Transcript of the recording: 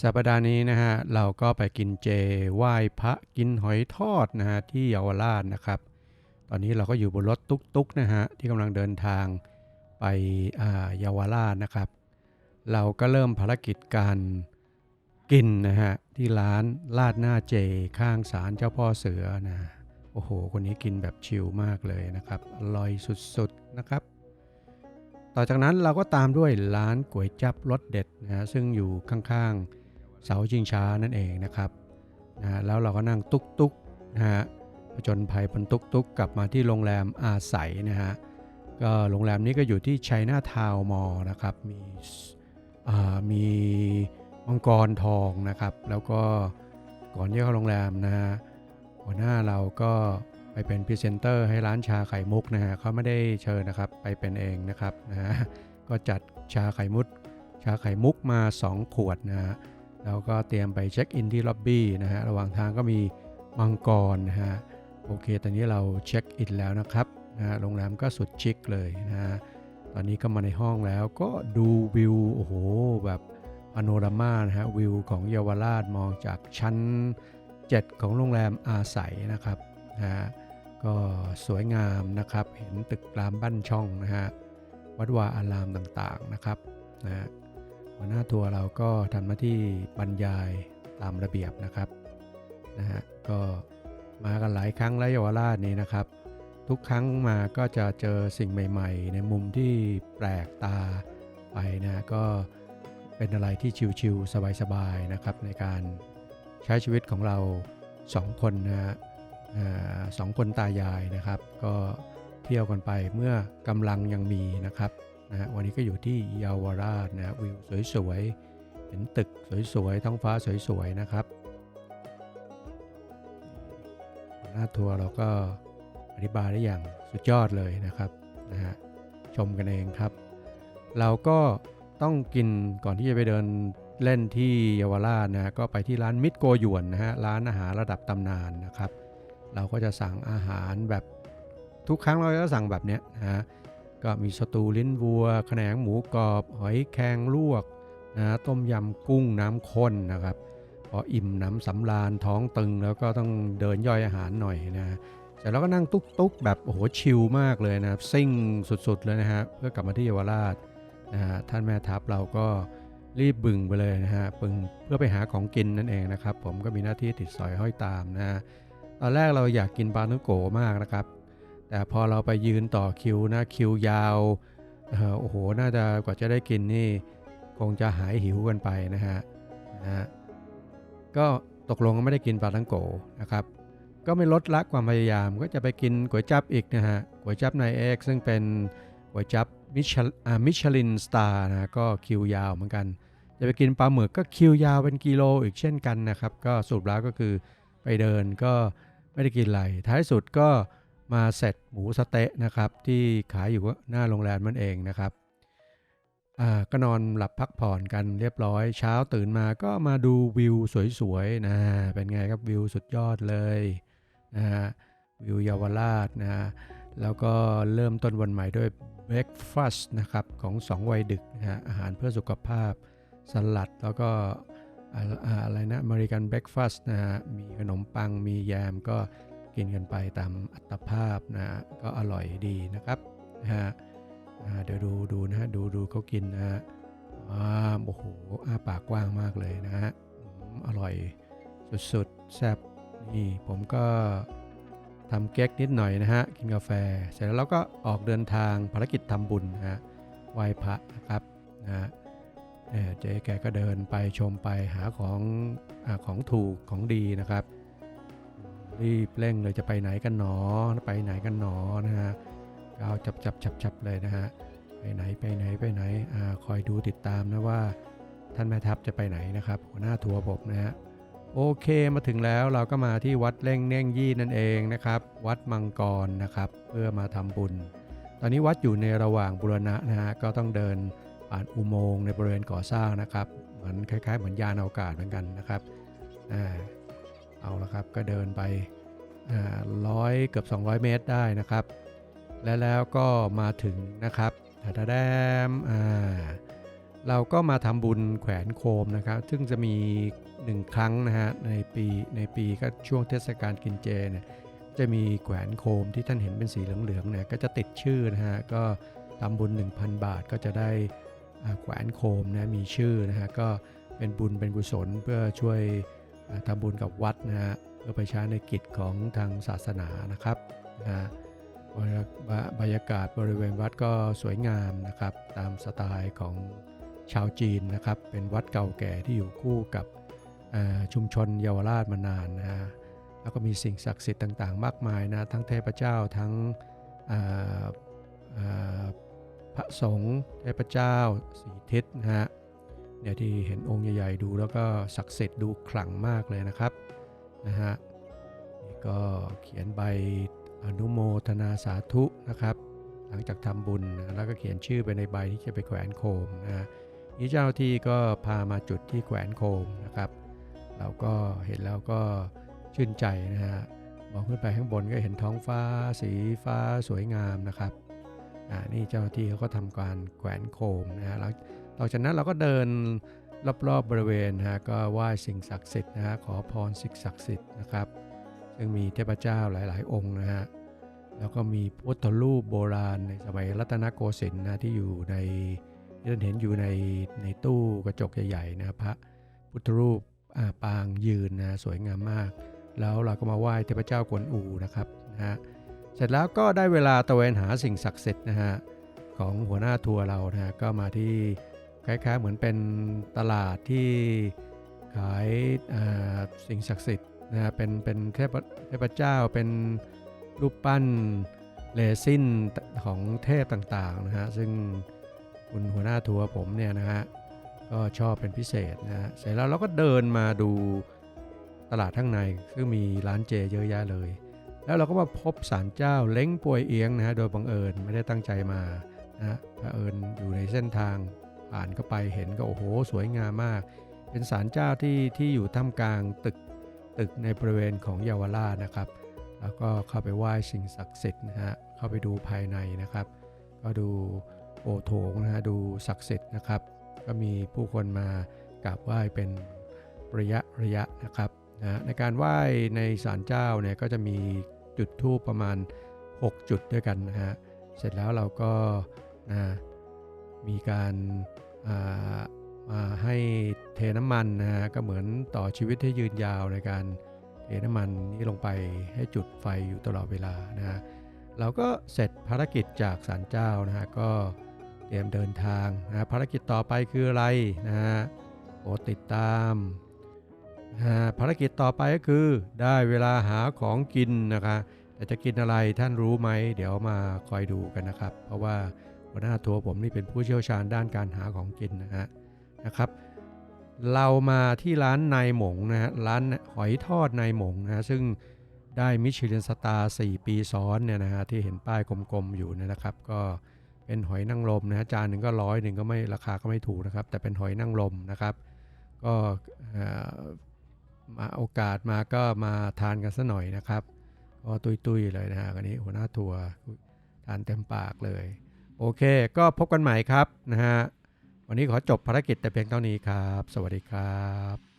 สัปดาห์นี้นะฮะเราก็ไปกินเจไหว้พระกินหอยทอดนะฮะที่เยาวราชนะครับ ตอนนี้เราก็อยู่บนรถตุ๊กๆนะฮะที่กำลังเดินทางไปอ่าเยาวราชนะครับ เราก็เริ่มภารกิจการกินนะฮะที่ร้านลาดหน้าเจข้างศาลเจ้าพ่อเสือนะโอ้โห คนนี้กินแบบชิลมากเลยนะครับ อร่อยสุดๆนะครับ ต่อจากนั้นเราก็ตามด้วยร้านก๋วยจับรสเด็ดนะฮะซึ่งอยู่ข้างๆเสาชิงช้านั่นเองนะครับนะแล้วเราก็นั่งตุ๊กๆนะฮะผจญภัยบนตุ๊กๆกลับมาที่โรงแรมอาศัยนะฮะก็โรงแรมนี้ก็อยู่ที่ชัยนาทาวมอนะครับมีอ่ามีมังกรทองนะครับ แล้วก็ก่อนที่เข้าโรงแรมนะฮะหัวหน้าเราก็ ไปเป็นพรีเซนเตอร์ให้ร้านชาไข่มุกนะฮะเขาไม่ได้เชิญนะครับไปเป็นเองนะครับนะฮะก็จัดชาไข่มุกชาไข่มุกมา 2 ขวดนะฮะแล้วก็เตรียมไปเช็คอินที่ล็อบบี้นะฮะระหว่างทางก็มีมังกรนะฮะโอเค ตอนนี้เราเช็คอินแล้วนะครับนะฮะโรงแรมก็สุดชิคเลยนะฮะตอนนี้ก็มาในห้องแล้วก็ดูวิวโอ้โหแบบพาโนรามานะฮะวิวของเยาวราชมองจากชั้น 7 ของโรงแรมอาศัยนะครับนะฮะ ก็สวยงามนะครับ เห็นตึกรามบ้านช่องนะฮะ วัดวาอารามต่างๆนะครับนะฮะหัวหน้าทัวร์เราก็ทำหน้าที่บรรยายตามระเบียบนะครับนะฮะ ก็มากันหลายครั้งแล้วเยาวราชนี้นะครับ ทุกครั้งมาก็จะเจอสิ่งใหม่ ๆ ในมุมที่แปลกตาไปนะฮะก็เป็นอะไรที่ชิวๆสบายๆนะครับ ในการใช้ชีวิตของเราสองคนนะฮะ สองคนตายายนะครับ ก็เที่ยวกันไปเมื่อกำลังยังมีนะครับนะวันนี้ก็อยู่ที่เยาวราชนะวิวสวยๆเห็นตึกสวยๆท้องฟ้าสวยๆนะครับหน้าทัวร์เราก็อธิบายได้อย่างสุดยอดเลยนะครับนะฮะชมกันเองครับ เราก็ต้องกินก่อนที่จะไปเดินเล่นที่เยาวราชนะก็ไปที่ร้านมิตรโกยวนนะฮะร้านอาหารระดับตำนานนะครับ เราก็จะสั่งอาหารแบบทุกครั้งเราจะสั่งแบบเนี้ยนะ ก็มีสตูลิ้นวัวแขนงหมูกรอบ หอยแครงลวกนะต้มยำกุ้งน้ำข้นนะครับ พออิ่มน้ำสำราญท้องตึงแล้วก็ต้องเดินย่อยอาหารหน่อยนะเสร็จแล้วก็นั่งตุ๊กๆ แบบโอ้โหชิลมากเลยนะครับซิ่งสุดๆเลยนะฮะเพื่อกลับมาที่เยาวราชนะฮะท่านแม่ทัพเราก็รีบบึงไปเลยนะฮะบึงเพื่อไปหาของกินนั่นเองนะครับ ผมก็มีหน้าที่ติดสอยห้อยตามนะฮะ ตอนแรกเราอยากกินปลาเนื้อโกมากนะครับ แต่พอเราไปยืนต่อคิวนะคิวยาวออโอ้โหน่าจะกว่าจะได้กินนี่ คงจะหายหิวกันไปนะฮะนะฮะก็ตกลงไม่ได้กินปลาทังโกนะครับ ก็ไม่ลดละความพยายามก็จะไปกินก๋วยจับอีกนะฮะก๋วยจับนายเอกซึ่งเป็นก๋วยจับมิชลอ่ามิชลินสตาร์นะก็คิวยาวเหมือนกันจะไปกินปลาหมึกก็คิวยาวเป็นกิโลอีกเช่นกันนะครับ ก็สรุปแล้วก็คือไปเดินก็ ไม่ได้กินอะไร ท้ายสุดก็มาเสร็จหมูสเต๊ะนะครับ ที่ขายอยู่หน้าโรงแรมนั่นเองนะครับอ่าก็นอนหลับพักผ่อนกันเรียบร้อย เช้าตื่นมาก็มาดูวิวสวยๆนะเป็นไงครับวิวสุดยอดเลยนะฮะวิวเยาวราชนะแล้วก็เริ่มต้นวันใหม่ด้วยเบร a ฟาสต์นะครับของสองวัยดึกนะฮะอาหารเพื่อสุขภาพสลัดแล้วก็ อะไรนะอเมริกันเบร a ฟาสต์นะฮะมีขนมปังมีแยมก็กินกันไปตามอัตภาพนะฮะก็อร่อยดีนะครับนะฮะเดี๋ยวดูดูนะฮะดูดูเขากินนะฮะโอ้โหอ้าปากกว้างมากเลยนะฮะอืมอร่อยสุดๆแซ่บนี่ผมก็ทำเก๊กนิดหน่อยนะฮะ กินกาแฟ เสร็จแล้วเราก็ออกเดินทางภารกิจทำบุญนะฮะไหว้พระนะครับนะฮะ เอ่เจ๊แกก็เดินไปชมไปหาของอของถูกของดีนะครับ รีบเร่งเลยจะไปไหนกันหนอไปไหนกันหนอนะฮะเอาจับจับจับจับเลยนะฮะไปไหนไปไหนไปไหนอ่าคอยดูติดตามนะว่าท่านแม่ทัพจะไปไหนนะครับ หัวหน้าทัวร์ผมนะฮะโอเคมาถึงแล้วเราก็มาที่วัดเล่งเน่งยี่นั่นเองนะครับ วัดมังกรนะครับ เพื่อมาทำบุญ ตอนนี้วัดอยู่ในระหว่างบูรณะนะฮะก็ต้องเดิน ผ่านอุโมงค์ในบริเวณก่อสร้างนะครับเหมือนคล้าย ๆ เหมือนยานอวกาศเหมือนกันนะครับอเอาละครับก็เดินไปร้อยเกือบ 200 เมตรได้นะครับ และแล้วก็มาถึงนะครับทาดาแดมเราก็มาทำบุญแขวนโคมนะครับ ซึ่งจะมีหนึ่งครั้งนะฮะในปีในปีก็ช่วงเทศกาลกินเจเนี่ยจะมีแขวนโคมที่ท่านเห็นเป็นสีเหลืองๆเนี่ยก็จะติดชื่อนะฮะก็ทำบุญ 1,000 บาทก็จะได้ แขวนโคมนะมีชื่อนะฮะก็เป็นบุญเป็นกุศลเพื่อช่วยอ่าทำบุญกับวัดนะฮะเพื่อไปใช้ในกิจของทางศาสนานะครับนะฮะบรรยาบรยากาศบริเวณวัดก็สวยงามนะครับ ตามสไตล์ของชาวจีนนะครับ เป็นวัดเก่าแก่ที่อยู่คู่กับชุมชนเยาวราชมานานนะฮะแล้วก็มีสิ่งศักดิ์สิทธิ์ต่างๆ มากมายนะทั้งเทพเจ้าทั้ง พระสงฆ์เทพเจ้าสีทิศนะฮะเนี่ยที่เห็นองค์ใหญ่ๆดูแล้วก็ศักดิ์สิทธิ์ดูขลังมากเลยนะครับนะฮะนี่ก็เขียนใบอนุโมทนาสาธุนะครับ หลังจากทำบุญนะแล้วก็เขียนชื่อไปในใบที่จะไปแขวนโคมนะฮะนี่เจ้าที่ก็พามาจุดที่แขวนโคมนะครับ เราก็เห็นแล้วก็ชื่นใจนะฮะมองขึ้นไปข้างบนก็เห็นท้องฟ้าสีฟ้าสวยงามนะครับ อ่านี่เจ้าที่เขาก็ทำการแขวนโคมนะฮะหลังหลังจากนั้นเราก็เดินรอบๆบบริเวณนะฮะก็ไหว้สิ่งศักดิ์สิทธิ์นะฮะขอพรสิ่งศักดิ์สิทธิ์นะครับซึ่งมีเทพเจ้าหลาย ๆ องค์นะฮะแล้วก็มีพุทธรูปโบราณในสมัยรัตนโกสินทร์นะที่อยู่ในที่ท่านเห็นอยู่ในในตู้กระจกใหญ่ๆนะพระพุทธรูปปางยืนนะสวยงามมาก แล้วเราก็มาไหว้เทพเจ้ากวนอูนะครับนะฮะ เสร็จแล้วก็ได้เวลาตะเวนหาสิ่งศักดิ์สิทธิ์นะฮะของหัวหน้าทัวร์เรานะฮะก็มาที่คล้ายๆเหมือนเป็นตลาดที่ขายสิ่งศักดิ์สิทธิ์นะฮะเป็นเป็นเทพเทพเจ้าเป็นรูปปั้นเลซินของเทพต่างๆนะฮะซึ่งคุณหัวหน้าทัวร์ผมเนี่ยนะฮะก็ชอบเป็นพิเศษนะฮะเสร็จแล้วเราก็เดินมาดูตลาดข้างในซึ่งมีร้านเจเยอะแยะเลย แล้วเราก็มาพบศาลเจ้าเล้งป่วยเอียงนะฮะโดยบังเอิญไม่ได้ตั้งใจมานะฮะบังเอิญอยู่ในเส้นทางผ่านก็ไปเห็นก็โอ้โหสวยงามมาก เป็นศาลเจ้าที่ที่อยู่ท่ามกลางตึกตึกในบริเวณของเยาวราชนะครับ แล้วก็เข้าไปไหว้สิ่งศักดิ์สิทธิ์นะฮะเข้าไปดูภายในนะครับ ก็ดูโอโถงนะฮะดูศักดิ์สิทธิ์นะครับ ก็มีผู้คนมากราบไหว้เป็นระยะระยะนะครับนะในการไหว้ในศาลเจ้าเนี่ยก็จะมี จุดทูปประมาณ 6 จุดด้วยกันนะฮะ เสร็จแล้วเราก็นะมีการมาให้เทน้ำมันนะฮะก็เหมือนต่อชีวิตให้ยืนยาวในการเทน้ำมันนี้ลงไปให้จุดไฟอยู่ตลอดเวลานะฮะเราก็เสร็จภารกิจจากศาลเจ้านะฮะก็เตรียมเดินทางนะฮะภารกิจต่อไปคืออะไรนะฮะโปรดติดตาม ภารกิจต่อไปก็คือได้เวลาหาของกินนะคะแต่จะกินอะไรท่านรู้ไหม เดี๋ยวมาคอยดูกันนะครับ เพราะว่าหัวหน้าทัวร์ผมนี่เป็นผู้เชี่ยวชาญด้านการหาของกินนะฮะนะครับ เรามาที่ร้านนายหมงนะฮะร้านหอยทอดนายหมงนะซึ่งได้มิชลินสตาร์4ปีซ้อนเนี่ยนะฮะที่เห็นป้ายกลมๆอยู่เนยนะครับ ก็เป็นหอยนางรมนะฮะจานหนึ่งก็ร้อยหนึ่งก็ไม่ราคาก็ไม่ถูกนะครับ แต่เป็นหอยนางรมนะครับ ก็ มาโอกาสมาก็มาทานกันสัหน่อยนะครับก็ตุยๆเลยนะฮะวันนี้หัวหน้าทัวร์ทานเต็มปากเลย โอเค ก็พบกันใหม่ครับนะฮะวันนี้ขอจบภารกิจแต่เพียงเท่านี้ครับ สวัสดีครับ